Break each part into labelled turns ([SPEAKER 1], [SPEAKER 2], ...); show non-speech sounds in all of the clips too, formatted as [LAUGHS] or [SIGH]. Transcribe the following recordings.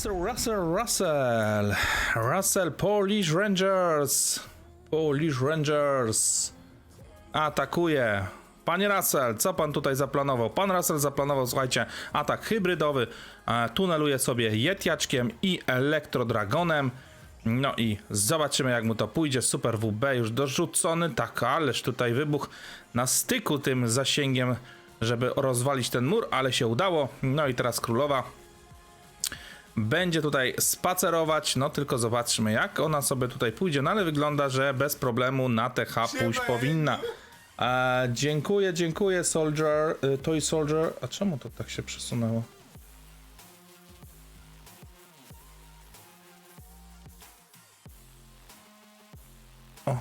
[SPEAKER 1] Russell, Russell, Russell. Russell, Polish Rangers. Polish Rangers. Atakuje. Panie Russell, co pan tutaj zaplanował? Pan Russell zaplanował, słuchajcie, atak hybrydowy. Tuneluje sobie Yetiaczkiem i Elektrodragonem. No i zobaczymy jak mu to pójdzie. Super WB już dorzucony. Tak, ależ tutaj wybuch na styku tym zasięgiem, żeby rozwalić ten mur, ale się udało. No i teraz królowa będzie tutaj spacerować, no tylko zobaczmy jak ona sobie tutaj pójdzie, no ale wygląda, że bez problemu na TH pójść powinna. E, dziękuję, dziękuję Soldier, y, Toy Soldier, a czemu to tak się przesunęło? O.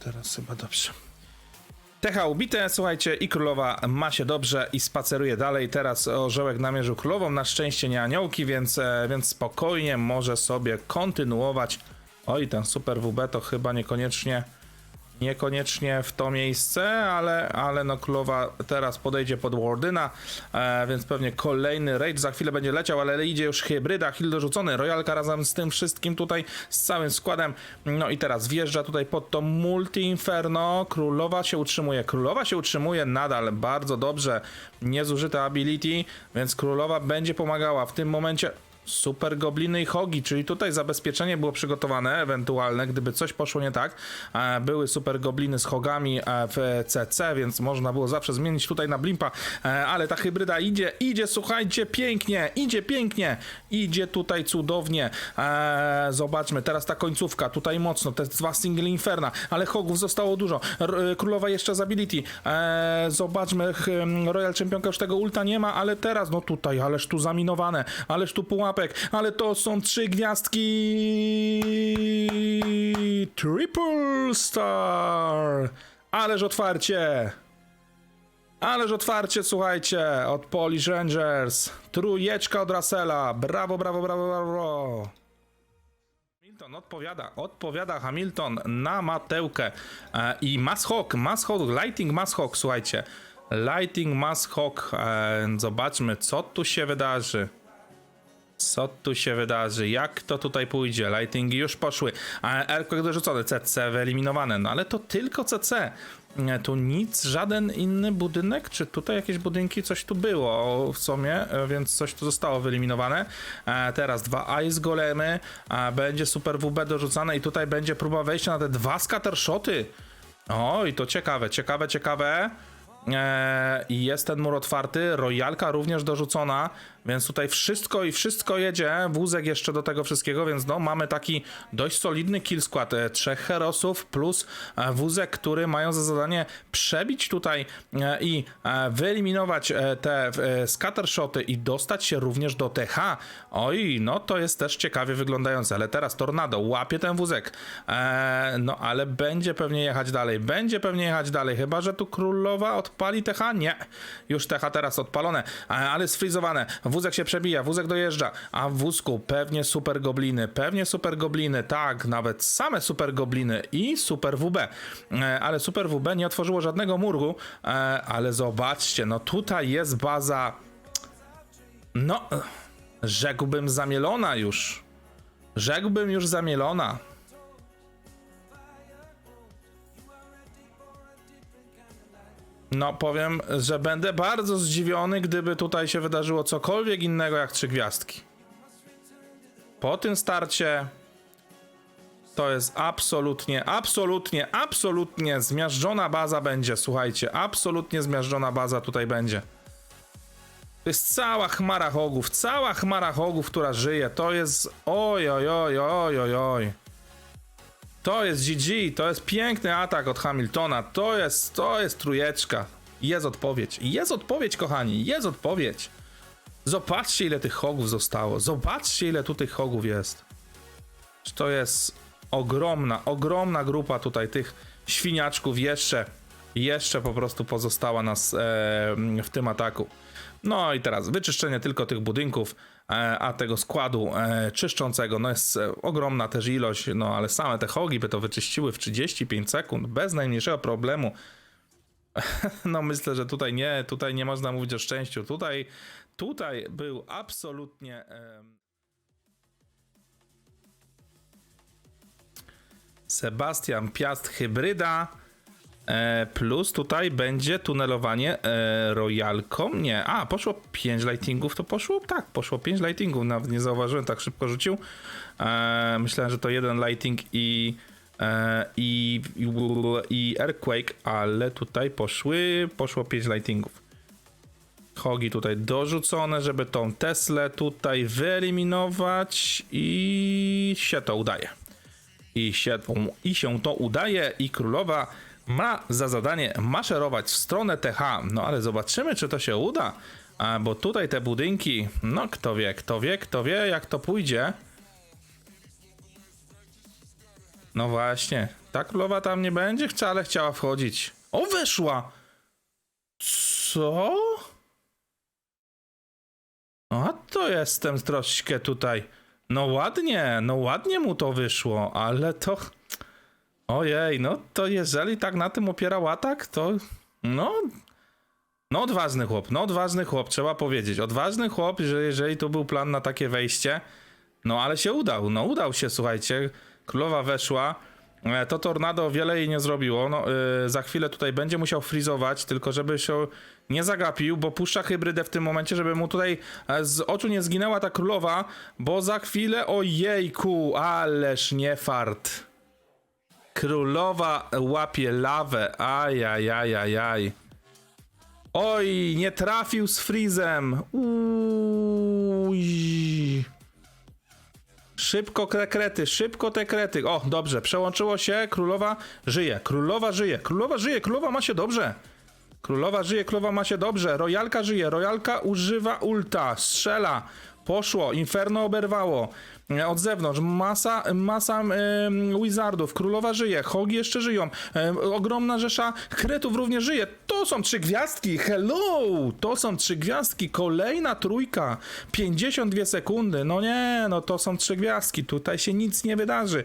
[SPEAKER 1] Teraz chyba dobrze. Techa ubite, słuchajcie, i królowa ma się dobrze i spaceruje dalej. Teraz orzełek namierzył królową, na szczęście nie aniołki, więc, e, więc spokojnie może sobie kontynuować. Oj, ten super WB to chyba niekoniecznie niekoniecznie w to miejsce, ale, ale no królowa teraz podejdzie pod Wardyna, e, więc pewnie kolejny raid za chwilę będzie leciał, ale idzie już hybryda, heal dorzucony, Royalka razem z tym wszystkim tutaj, z całym składem, no i teraz wjeżdża tutaj pod to Multi Inferno, królowa się utrzymuje, królowa się utrzymuje nadal bardzo dobrze, niezużyte ability, więc królowa będzie pomagała w tym momencie Super gobliny i hogi, czyli tutaj zabezpieczenie było przygotowane, ewentualne, gdyby coś poszło nie tak. E, Były super gobliny z hogami e, w CC, więc można było zawsze zmienić tutaj na blimpa, e, ale ta hybryda idzie, idzie, słuchajcie, pięknie, idzie pięknie, idzie tutaj cudownie. Zobaczmy, teraz ta końcówka, tutaj mocno, te dwa single inferna, ale hogów zostało dużo. Królowa jeszcze z ability. Zobaczmy, Royal Championka już tego ulta nie ma, ale teraz, no tutaj, ależ tu zaminowane, ależ tu pułapek, ale to są trzy gwiazdki. Triple Star. Ależ otwarcie. Ależ otwarcie, słuchajcie, od Polish Rangers. Trójeczka od Russella. Brawo, brawo, brawo, brawo. Hamilton odpowiada, odpowiada Hamilton na Mateukę e, i Mashawk, Mashawk, Lighting Mashawk, słuchajcie. Lighting Mashawk, e, zobaczmy co tu się wydarzy. Co tu się wydarzy? Jak to tutaj pójdzie? Lightingi już poszły. A Elko dorzucone, CC wyeliminowane. No ale to tylko CC. Tu nic, żaden inny budynek, czy tutaj jakieś budynki, coś tu było w sumie, więc coś tu zostało wyeliminowane. E, teraz dwa Ice Golemy, e, będzie Super WB dorzucane i tutaj będzie próba wejścia na te dwa scattershoty. Oj, to ciekawe, ciekawe, ciekawe. Eee, jest ten mur otwarty, rojalka również dorzucona, więc tutaj wszystko i wszystko jedzie, wózek jeszcze do tego wszystkiego, więc no mamy taki dość solidny kill skład, e, trzech herosów plus e, wózek, który mają za zadanie przebić tutaj e, i wyeliminować te scattershoty i dostać się również do TH. Oj, no to jest też ciekawie wyglądające, ale teraz Tornado łapie ten wózek, no ale będzie pewnie jechać dalej, będzie pewnie jechać dalej, chyba że tu królowa odpali TH? Nie, już TH teraz odpalone, ale sfrizowane, wózek się przebija, wózek dojeżdża, a w wózku pewnie super gobliny, pewnie super gobliny, tak, nawet same super gobliny i super WB, e, ale super WB nie otworzyło żadnego muru, e, ale zobaczcie, no tutaj jest baza, no, rzekłbym zamielona już, rzekłbym już zamielona. No, powiem, że będę bardzo zdziwiony, gdyby tutaj się wydarzyło cokolwiek innego jak trzy gwiazdki. Po tym starcie to jest absolutnie, absolutnie, absolutnie zmiażdżona baza będzie, słuchajcie, absolutnie zmiażdżona baza tutaj będzie. To jest cała chmara hogów, cała chmara hogów, która żyje, to jest oj, oj, oj, oj, oj, oj. To jest GG, to jest piękny atak od Hamiltona, to jest, to jest trójeczka. Jest odpowiedź, jest odpowiedź kochani, jest odpowiedź. Zobaczcie ile tych hogów zostało, zobaczcie ile tu tych hogów jest. To jest ogromna, ogromna grupa tutaj tych świniaczków jeszcze, jeszcze po prostu pozostała nas e, w tym ataku. No i teraz wyczyszczenie tylko tych budynków, a tego składu e, czyszczącego, no jest e, ogromna też ilość, no ale same te hogi by to wyczyściły w 35 sekund, bez najmniejszego problemu. [LAUGHS] No myślę, że tutaj nie, tutaj nie można mówić o szczęściu. Tutaj, tutaj był absolutnie. Sebastian Piast hybryda. E, plus tutaj będzie tunelowanie e, royalką. Nie, a poszło 5 lightingów, to poszło? Tak, poszło 5 lightingów, nawet nie zauważyłem, tak szybko rzucił. E, myślałem, że to jeden lighting i, e, i, i, i earthquake, ale tutaj poszły, poszło 5 lightingów. Hogi tutaj dorzucone, żeby tą Teslę tutaj wyeliminować i się to udaje. I się, I się to udaje i królowa ma za zadanie maszerować w stronę TH. No ale zobaczymy, czy to się uda. A, bo tutaj te budynki, no kto wie, kto wie, kto wie, jak to pójdzie. No właśnie, ta królowa tam nie będzie wcale chciała wchodzić. O, weszła! Co? A to jestem troszkę tutaj. No ładnie, no ładnie mu to wyszło, ale to. Ojej, no to jeżeli tak na tym opierał atak, to. No. No odważny chłop, no odważny chłop, trzeba powiedzieć. Odważny chłop, że jeżeli tu był plan na takie wejście, no ale się udał, no udał się, słuchajcie. Królowa weszła. E, To tornado wiele jej nie zrobiło. No, yy, za chwilę tutaj będzie musiał frizować, tylko żeby się nie zagapił, bo puszcza hybrydę w tym momencie, żeby mu tutaj e, z oczu nie zginęła ta królowa, bo za chwilę, ojejku, ależ nie fart. Królowa łapie lawę, ajajajajaj. Oj, nie trafił z frizem. Uj. Szybko te krety, szybko te krety. O, dobrze, przełączyło się, królowa żyje, królowa żyje, królowa żyje, królowa ma się dobrze. Królowa żyje, królowa ma się dobrze, rojalka żyje, rojalka używa ulta, strzela, poszło, inferno oberwało. E, Od zewnątrz masa, masa em, wizardów, królowa żyje, hogi jeszcze żyją, em, ogromna rzesza kretów również żyje. To są trzy gwiazdki, hello! To są trzy gwiazdki, kolejna trójka, 52 sekundy, no nie, no to są trzy gwiazdki, tutaj się nic nie wydarzy.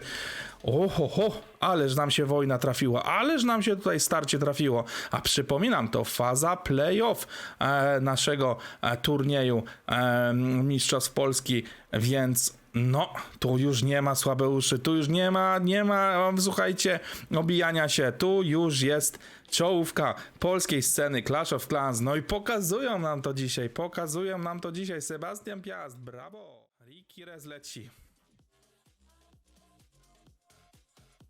[SPEAKER 1] Oho, ho, ależ nam się wojna trafiła, ależ nam się tutaj starcie trafiło. A przypominam, to faza playoff e, naszego e, turnieju e, Mistrzostw Polski, więc no, tu już nie ma słabe uszy, tu już nie ma, nie ma, słuchajcie, obijania się, tu już jest czołówka polskiej sceny Clash of Clans, no i pokazują nam to dzisiaj, pokazują nam to dzisiaj, Sebastian Piast, brawo, Ricky Rez leci.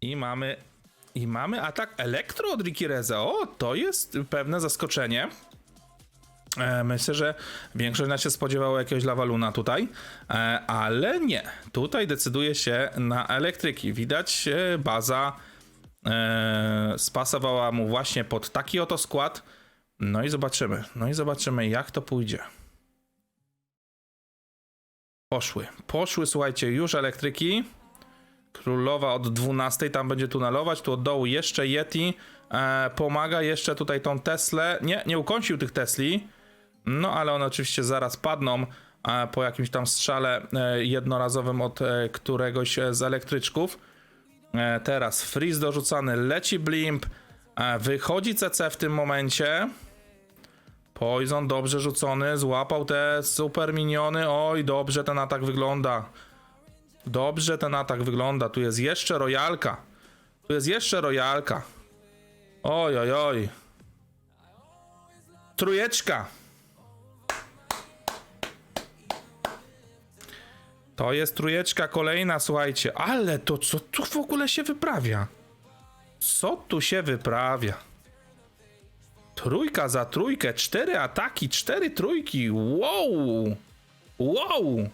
[SPEAKER 1] I mamy. I mamy atak elektro od Ricky Reza. O, to jest pewne zaskoczenie. E, Myślę, że większość nas się spodziewało jakiegoś lawaluna tutaj, e, ale nie. Tutaj decyduje się na elektryki. Widać, e, baza e, spasowała mu właśnie pod taki oto skład. No i zobaczymy. No i zobaczymy, jak to pójdzie. Poszły. Poszły, słuchajcie, już elektryki. Królowa od 12 tam będzie tunelować, tu od dołu jeszcze Yeti e, pomaga jeszcze tutaj tą Teslę. Nie, nie ukąsił tych Tesli. No ale one oczywiście zaraz padną e, po jakimś tam strzale e, jednorazowym od e, któregoś e, z elektryczków. E, teraz freeze dorzucany, leci blimp, e, wychodzi CC w tym momencie. Poison dobrze rzucony, złapał te super miniony. Oj, dobrze ten atak wygląda. Dobrze ten atak wygląda. Tu jest jeszcze rojalka. Tu jest jeszcze rojalka. Oj, oj, oj. Trujeczka. To jest trujeczka kolejna, słuchajcie. Ale to co tu w ogóle się wyprawia? Co tu się wyprawia? Trójka za trójkę, cztery ataki, cztery trójki. Wow! Wow!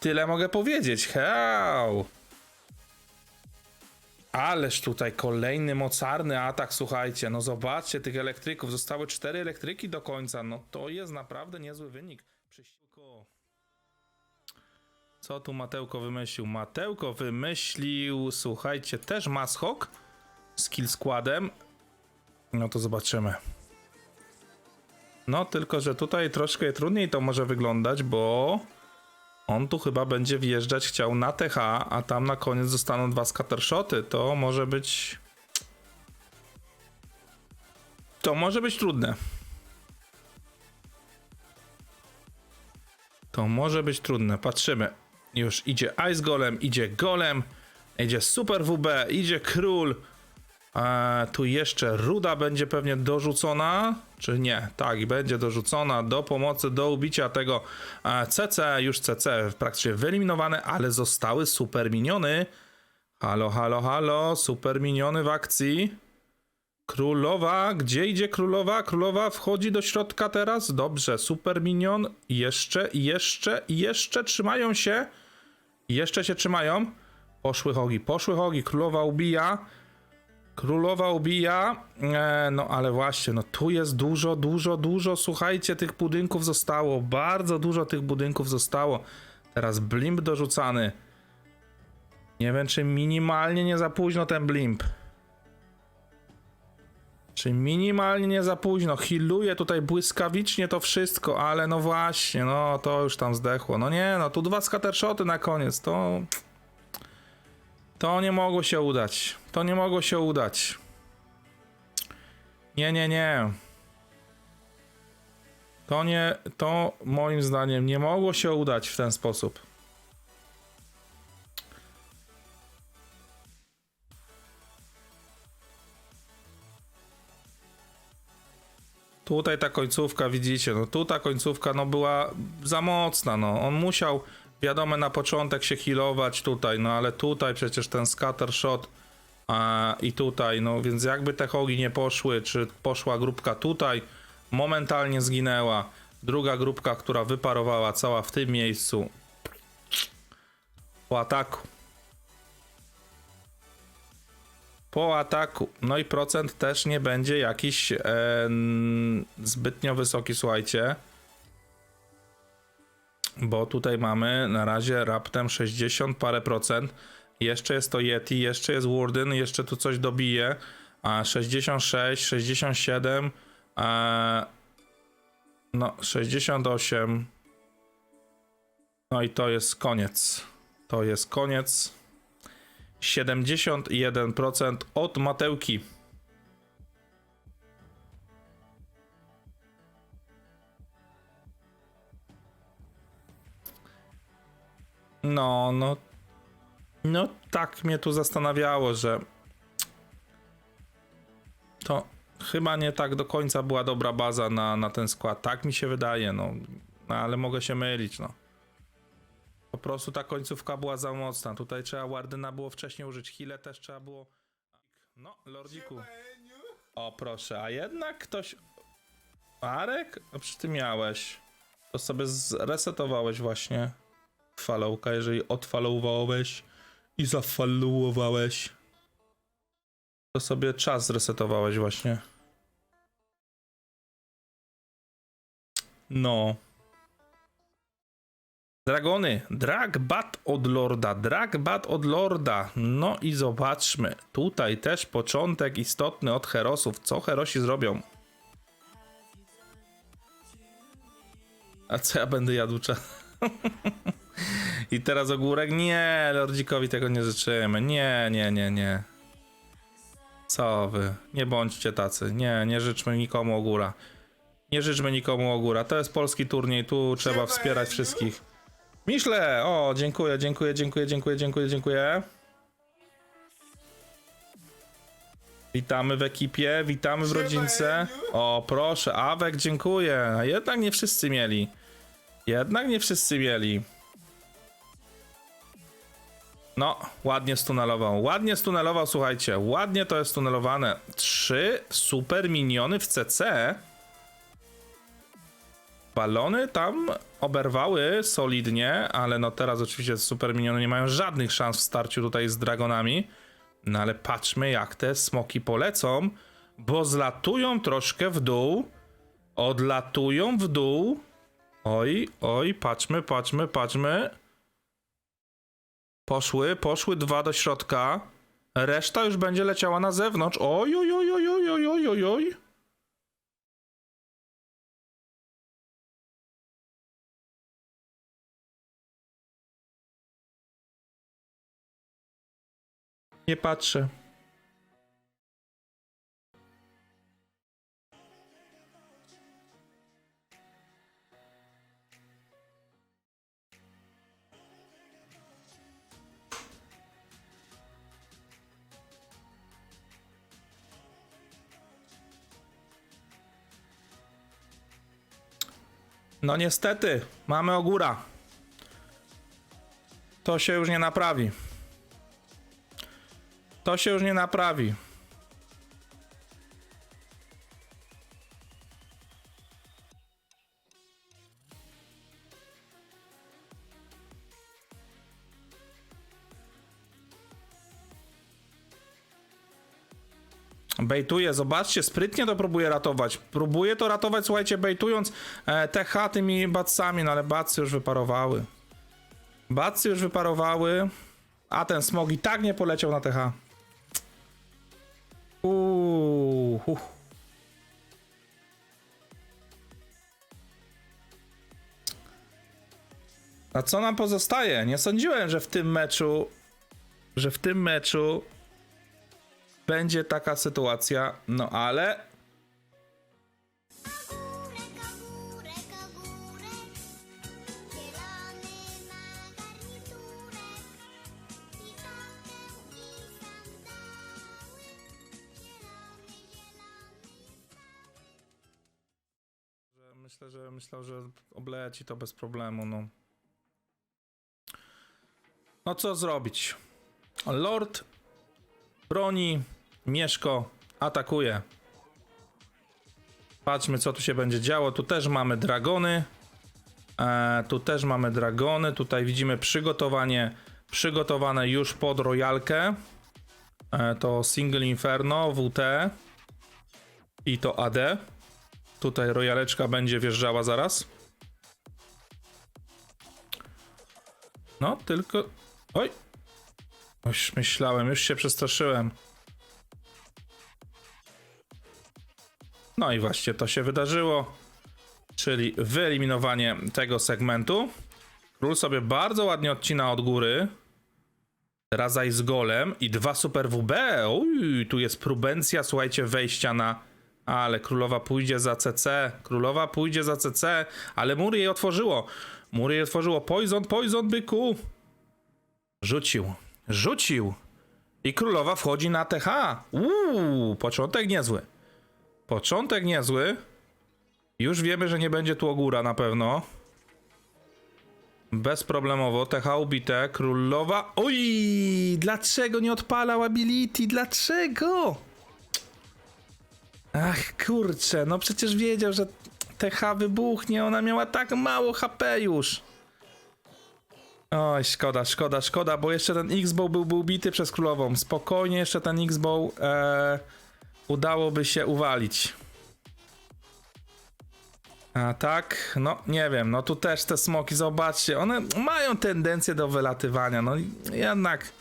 [SPEAKER 1] Tyle mogę powiedzieć. Hał! Ależ tutaj kolejny mocarny atak, słuchajcie. No zobaczcie tych elektryków. Zostały cztery elektryki do końca. No to jest naprawdę niezły wynik. Co tu Matełko wymyślił? Matełko wymyślił, słuchajcie, też Mashawk z kill składem. No to zobaczymy. No tylko, że tutaj troszkę trudniej to może wyglądać, bo on tu chyba będzie wjeżdżać chciał na TH, a tam na koniec zostaną dwa scattershoty. To może być... To może być trudne. To może być trudne. Patrzymy. Już idzie Ice Golem, idzie Golem, idzie Super WB, idzie Król. E, tu jeszcze Ruda będzie pewnie dorzucona, czy nie? Tak, będzie dorzucona do pomocy, do ubicia tego e, CC. Już CC praktycznie wyeliminowane, ale zostały super miniony. Halo, halo, halo, super miniony w akcji. Królowa, gdzie idzie królowa? Królowa wchodzi do środka teraz. Dobrze, super minion. Jeszcze, jeszcze, jeszcze trzymają się. Jeszcze się trzymają. Poszły hogi, poszły hogi. Królowa ubija. Królowa ubija. E, no ale właśnie, no tu jest dużo, dużo, dużo. Słuchajcie, tych budynków zostało. Bardzo dużo tych budynków zostało. Teraz blimp dorzucany. Nie wiem, czy minimalnie nie za późno ten blimp. Czy minimalnie nie za późno? Hiluje tutaj błyskawicznie to wszystko, ale no właśnie, no to już tam zdechło. No nie, no tu dwa scattershoty na koniec, to... To nie mogło się udać. To nie mogło się udać. Nie, nie, nie. To nie, to moim zdaniem nie mogło się udać w ten sposób. Tutaj ta końcówka, widzicie, no tu ta końcówka no była za mocna, no. On musiał, wiadomo, na początek się healować tutaj, no ale tutaj przecież ten scatter shot a, i tutaj, no więc jakby te hogi nie poszły, czy poszła grupka tutaj, momentalnie zginęła. Druga grupka, która wyparowała cała w tym miejscu po ataku. po ataku. No i procent też nie będzie jakiś e, zbytnio wysoki, słuchajcie. Bo tutaj mamy na razie raptem 60 parę procent. Jeszcze jest to Yeti, jeszcze jest Warden, jeszcze tu coś dobije. A 66, 67, e, no 68. No i to jest koniec. To jest koniec. 71% od Matełki. No, no. No tak mnie tu zastanawiało, że to chyba nie tak do końca była dobra baza na, na ten skład. Tak mi się wydaje, no. no ale mogę się mylić, no. Po prostu ta końcówka była za mocna. Tutaj trzeba Wardyna było wcześniej użyć. Hile też trzeba było. No, Lordziku. O, proszę, a jednak ktoś. Arek? A przecież ty miałeś. To sobie zresetowałeś właśnie followka, jeżeli odfollowowałeś i zafollowowałeś. To sobie czas zresetowałeś właśnie. No. Dragony, drag bat od lorda, drag bat od lorda. No i zobaczmy, tutaj też początek istotny od herosów. Co herosi zrobią? A co ja będę jadł? Cze- [LAUGHS] I teraz ogórek? Nie, lordzikowi tego nie życzymy. Nie, nie, nie, nie. Co wy? Nie bądźcie tacy. Nie, nie życzmy nikomu ogóra. Nie życzmy nikomu ogóra. To jest polski turniej, tu trzeba wspierać wszystkich. Miszle! O, dziękuję, dziękuję, dziękuję, dziękuję, dziękuję, dziękuję. Witamy w ekipie, witamy w rodzince. O, proszę, Awek, dziękuję. A jednak nie wszyscy mieli. Jednak nie wszyscy mieli. No, ładnie stunelował. Ładnie stunelował, słuchajcie. Ładnie to jest tunelowane. Trzy super miniony w CC. Balony tam oberwały solidnie, ale no teraz oczywiście super miniony nie mają żadnych szans w starciu tutaj z dragonami. No ale patrzmy jak te smoki polecą, bo zlatują troszkę w dół. Odlatują w dół. Oj, oj, patrzmy, patrzmy, patrzmy. Poszły, poszły dwa do środka. Reszta już będzie leciała na zewnątrz. Oj, oj, oj, oj, oj, oj, oj, oj. Nie patrzę. No niestety, mamy ogóra. To się już nie naprawi. To się już nie naprawi. Bejtuje, zobaczcie, sprytnie to próbuje ratować. Próbuje to ratować, słuchajcie, bejtując e, TH tymi bacami, no ale bacy już wyparowały. Bacy już wyparowały, a ten smog i tak nie poleciał na TH. Uuu. A co nam pozostaje? Nie sądziłem, że w tym meczu, że w tym meczu będzie taka sytuacja, no ale myślę, że myślał, że obleci to bez problemu, no. No co zrobić? Lord broni, Mieszko atakuje. Patrzmy, co tu się będzie działo. Tu też mamy dragony. E, tu też mamy dragony. Tutaj widzimy przygotowanie, przygotowane już pod royalkę. E, to Single Inferno, WT i to AD. Tutaj rojaleczka będzie wjeżdżała zaraz. No, tylko... Oj! Już myślałem, już się przestraszyłem. No i właśnie to się wydarzyło. Czyli wyeliminowanie tego segmentu. Król sobie bardzo ładnie odcina od góry. Razaj z golem i dwa super WB. Uj, tu jest prubencja, słuchajcie, wejścia na. Ale królowa pójdzie za CC. Królowa pójdzie za CC, ale mur jej otworzyło. Mur jej otworzyło. Poison, poison, byku. Rzucił. Rzucił. I królowa wchodzi na TH. Uuu, początek niezły. Początek niezły. Już wiemy, że nie będzie tu ogóra na pewno. Bezproblemowo, TH ubite, królowa. Oj, dlaczego nie odpalał ability? Dlaczego? Ach, kurczę, no przecież wiedział, że TH wybuchnie. Ona miała tak mało HP już. Oj, szkoda, szkoda, szkoda, bo jeszcze ten X-Bow byłby ubity przez królową. Spokojnie jeszcze ten X-Bow e, udałoby się uwalić. A tak, no nie wiem, no tu też te smoki, zobaczcie, one mają tendencję do wylatywania, no jednak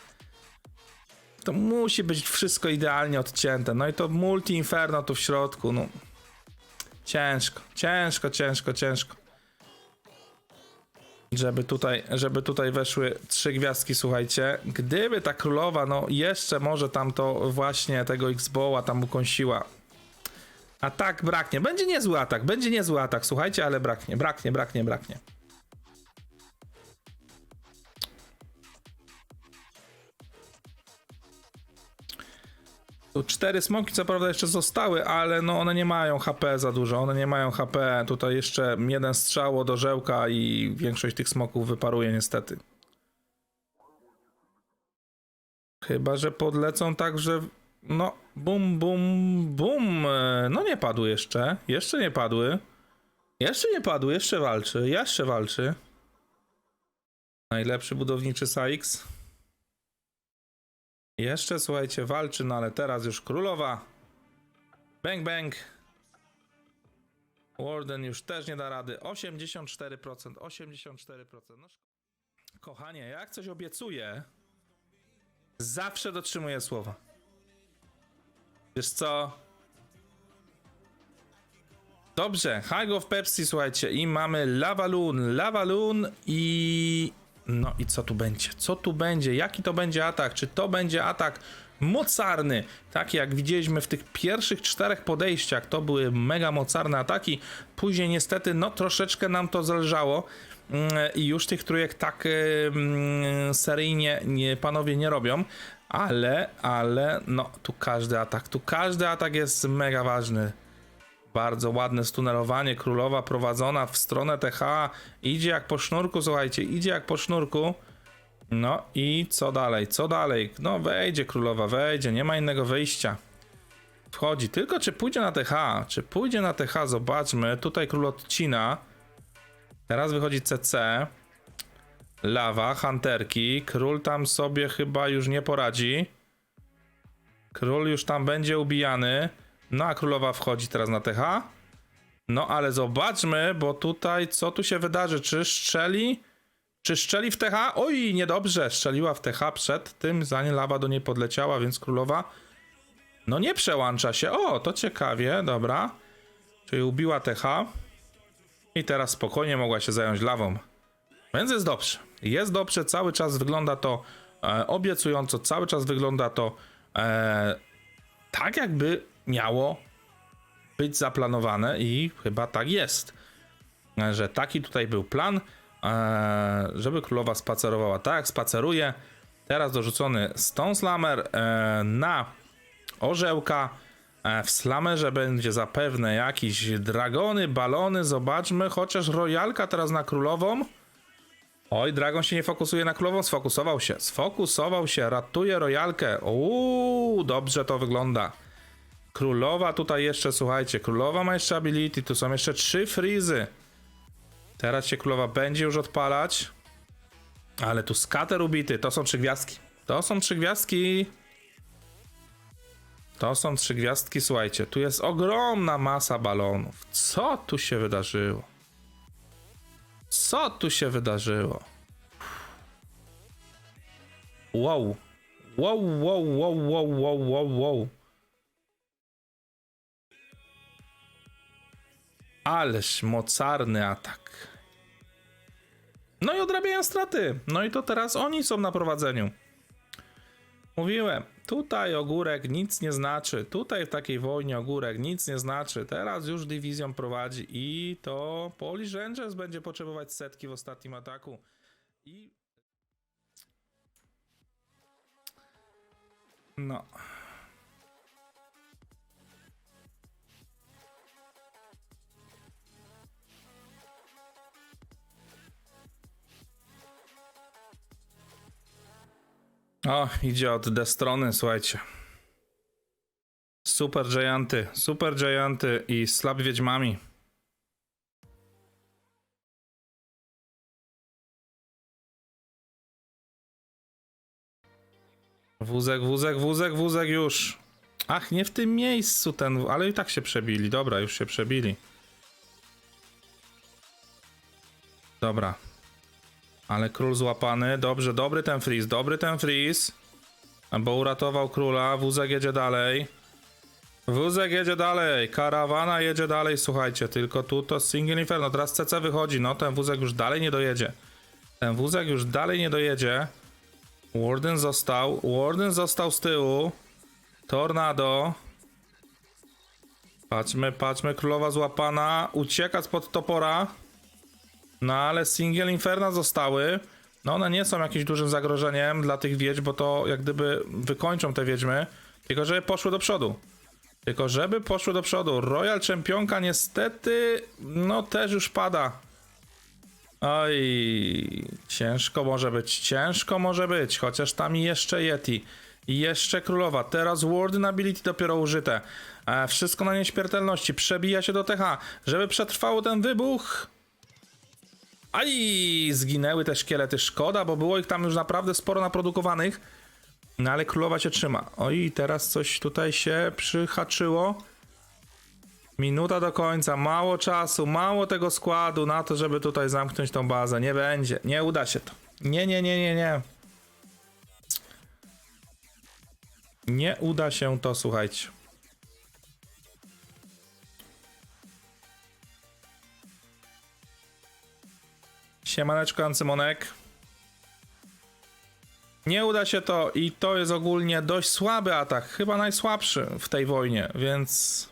[SPEAKER 1] to musi być wszystko idealnie odcięte, no i to multi inferno tu w środku, no ciężko, ciężko, ciężko, ciężko. Żeby tutaj, żeby tutaj weszły trzy gwiazdki, słuchajcie. Gdyby ta królowa, no jeszcze może tam to właśnie tego X-Bowa tam ukąsiła. A tak braknie. Będzie niezły atak, będzie niezły atak, słuchajcie, ale braknie, braknie, braknie, braknie. Tu cztery smoki co prawda jeszcze zostały, ale no one nie mają HP za dużo, one nie mają HP. Tutaj jeszcze jeden strzał do żełka i większość tych smoków wyparuje niestety. Chyba, że podlecą tak, że no bum, bum, bum. No nie padły jeszcze, jeszcze nie padły. Jeszcze nie padły, jeszcze walczy, jeszcze walczy. Najlepszy budowniczy Saix. Jeszcze, słuchajcie, walczy, no ale teraz już królowa. Bang, bang. Warden już też nie da rady. 84%, 84%. No, kochanie, jak coś obiecuję, zawsze dotrzymuję słowa. Wiesz co? Dobrze, High of Pepsi, słuchajcie, i mamy Lavaloon, Lavaloon i... No i co tu będzie? Co tu będzie? Jaki to będzie atak? Czy to będzie atak mocarny? Taki jak widzieliśmy w tych pierwszych czterech podejściach, to były mega mocarne ataki. Później niestety, no troszeczkę nam to zależało mm, i już tych trójek tak seryjnie nie, panowie nie robią. Ale, ale, no tu każdy atak, tu każdy atak jest mega ważny Bardzo ładne stunelowanie. Królowa prowadzona w stronę TH. Idzie jak po sznurku, słuchajcie, idzie jak po sznurku. No i co dalej? Co dalej? No wejdzie królowa, wejdzie, nie ma innego wyjścia. Wchodzi. Tylko czy pójdzie na TH? Czy pójdzie na TH? Zobaczmy. Tutaj król odcina. Teraz wychodzi CC. Lawa, hunterki. Król tam sobie chyba już nie poradzi. Król już tam będzie ubijany. No a królowa wchodzi teraz na TH. No ale zobaczmy, bo tutaj co tu się wydarzy? Czy szczeli? Czy szczeli w TH? Oj, niedobrze. Szczeliła w TH przed tym, zanim lawa do niej podleciała, więc królowa no nie przełącza się. O, to ciekawie, dobra. Czyli ubiła TH. I teraz spokojnie mogła się zająć lawą. Więc jest dobrze. Jest dobrze, cały czas wygląda to e, obiecująco, cały czas wygląda to e, tak, jakby miało być zaplanowane i chyba tak jest. Że taki tutaj był plan, e, żeby królowa spacerowała tak, spaceruje. Teraz dorzucony Stone Slammer e, na orzełka. E, W slamerze będzie zapewne jakieś dragony, balony, zobaczmy, chociaż royalka teraz na królową. Oj, dragon się nie fokusuje na królową, sfokusował się, sfokusował się, ratuje royalkę. Uuu, dobrze to wygląda. Królowa tutaj jeszcze, słuchajcie, królowa ma jeszcze ability, tu są jeszcze trzy frizy. Teraz się królowa będzie już odpalać. Ale tu skater ubity, to są trzy gwiazdki. To są trzy gwiazdki. To są trzy gwiazdki, słuchajcie. Tu jest ogromna masa balonów. Co tu się wydarzyło? Co tu się wydarzyło? Wow. Wow, wow, wow, wow, wow, wow, Ależ mocarny atak. No i odrabiają straty. No i to teraz oni są na prowadzeniu. Mówiłem, tutaj ogórek nic nie znaczy. Tutaj w takiej wojnie ogórek nic nie znaczy. Teraz już dywizją prowadzi i to Polish Rangers będzie potrzebować setki w ostatnim ataku. I. No. O, idzie od D strony, słuchajcie. Super Gianty, Super Gianty i Slab Wiedźmami. Wózek, wózek, wózek, wózek już. Ach, nie w tym miejscu ten, ale i tak się przebili. Dobra, już się przebili. Dobra, ale król złapany. Dobrze, dobry ten freeze, dobry ten freeze. Bo uratował króla. Wózek jedzie dalej. Wózek jedzie dalej. Karawana jedzie dalej, słuchajcie. Tylko tu to Single Inferno. Teraz CC wychodzi. No, ten wózek już dalej nie dojedzie. Ten wózek już dalej nie dojedzie. Warden został. Warden został z tyłu. Tornado. Patrzmy, patrzmy. Królowa złapana. Ucieka spod topora. No ale Single Inferna zostały. No one nie są jakimś dużym zagrożeniem dla tych wiedźm, bo to jak gdyby wykończą te wiedźmy. Tylko żeby poszły do przodu. Tylko żeby poszły do przodu. Royal Czempionka niestety, no też już pada. Oj, ciężko może być, ciężko może być, chociaż tam jeszcze Yeti. Jeszcze królowa, teraz Warden Ability dopiero użyte. E, wszystko na nieśmiertelności, przebija się do TH, żeby przetrwało ten wybuch. Aj, zginęły te szkielety. Szkoda, bo było ich tam już naprawdę sporo naprodukowanych. No ale królowa się trzyma. Oj, teraz coś tutaj się przyhaczyło. Minuta do końca, mało czasu, mało tego składu na to, żeby tutaj zamknąć tą bazę. Nie będzie, nie uda się to. Nie, nie, nie, nie, nie. Nie uda się to, słuchajcie. Siemaneczko, Ancymonek. Nie uda się to i to jest ogólnie dość słaby atak, chyba najsłabszy w tej wojnie, więc...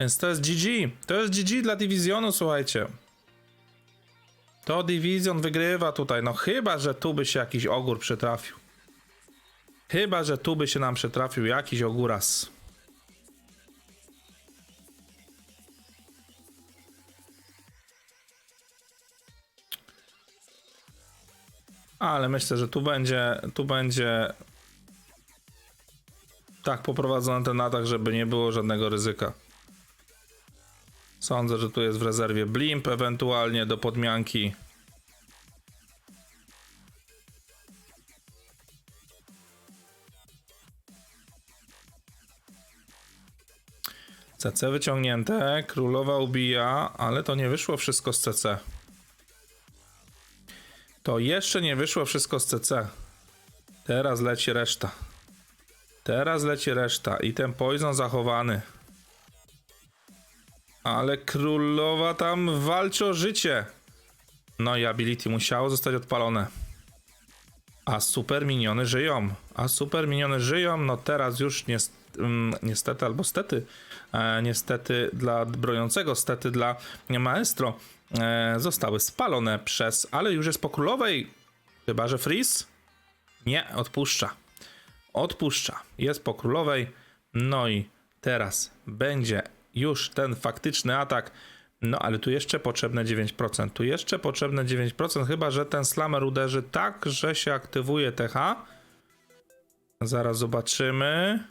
[SPEAKER 1] Więc to jest GG, to jest GG dla Dywizjonu, słuchajcie. To Dywizjon wygrywa tutaj, no chyba, że tu by się jakiś ogór przytrafił. Chyba, że tu by się nam przytrafił jakiś ogóras. Ale myślę, że tu będzie, tu będzie tak poprowadzony ten atak, żeby nie było żadnego ryzyka. Sądzę, że tu jest w rezerwie blimp, ewentualnie do podmianki. CC wyciągnięte, królowa ubija, ale to nie wyszło wszystko z CC. To jeszcze nie wyszło wszystko z CC. Teraz leci reszta. Teraz leci reszta i ten poison zachowany. Ale królowa tam walczy o życie. No i ability musiało zostać odpalone. A super miniony żyją. A super miniony żyją. No teraz już mm, niestety albo stety. E, niestety dla broniącego, stety dla maestro. E, zostały spalone przez. Ale już jest po królowej. Chyba, że Freeze? Nie, odpuszcza. Odpuszcza. Jest po królowej. No i teraz będzie już ten faktyczny atak. No ale tu jeszcze potrzebne 9%. Tu jeszcze potrzebne 9%, chyba że ten slammer uderzy tak, że się aktywuje TH. Zaraz zobaczymy.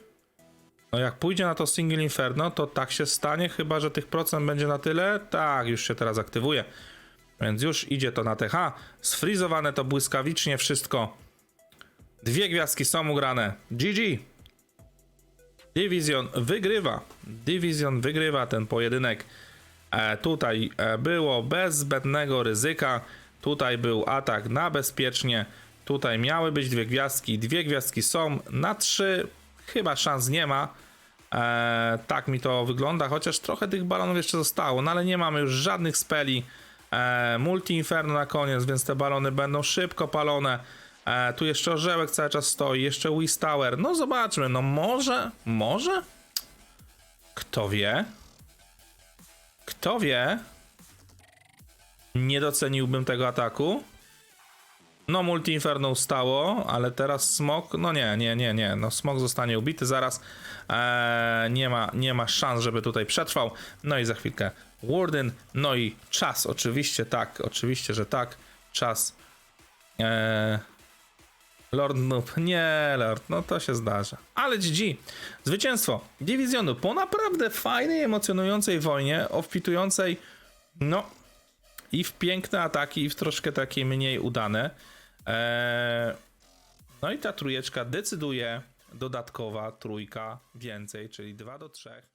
[SPEAKER 1] No jak pójdzie na to Single Inferno, to tak się stanie, chyba że tych procent będzie na tyle. Tak, już się teraz aktywuje. Więc już idzie to na TH. Sfrizowane to błyskawicznie wszystko. Dwie gwiazdki są ugrane. GG. Division wygrywa. Division wygrywa ten pojedynek. E, tutaj e, było bez zbędnego ryzyka. Tutaj był atak na bezpiecznie. Tutaj miały być dwie gwiazdki. Dwie gwiazdki są. Na trzy chyba szans nie ma. E, tak mi to wygląda, chociaż trochę tych balonów jeszcze zostało, no ale nie mamy już żadnych speli. E, Multi Inferno na koniec, więc te balony będą szybko palone. E, tu jeszcze orzełek cały czas stoi, jeszcze Whis Tower. No zobaczmy, no może, może? Kto wie? Kto wie? Nie doceniłbym tego ataku. No, Multi Inferno ustało, ale teraz Smok, no nie, nie, nie, nie, no Smok zostanie ubity zaraz. Eee, nie, ma, nie ma szans, żeby tutaj przetrwał. No i za chwilkę Warden, no i czas, oczywiście tak, oczywiście, że tak, czas. Eee, Lord Noob, nie Lord, no to się zdarza. Ale GG, zwycięstwo Dywizjonu po naprawdę fajnej, emocjonującej wojnie, obfitującej, no, i w piękne ataki, i w troszkę takie mniej udane. Eee, no i ta trójeczka decyduje, dodatkowa trójka więcej, czyli 2 do 3.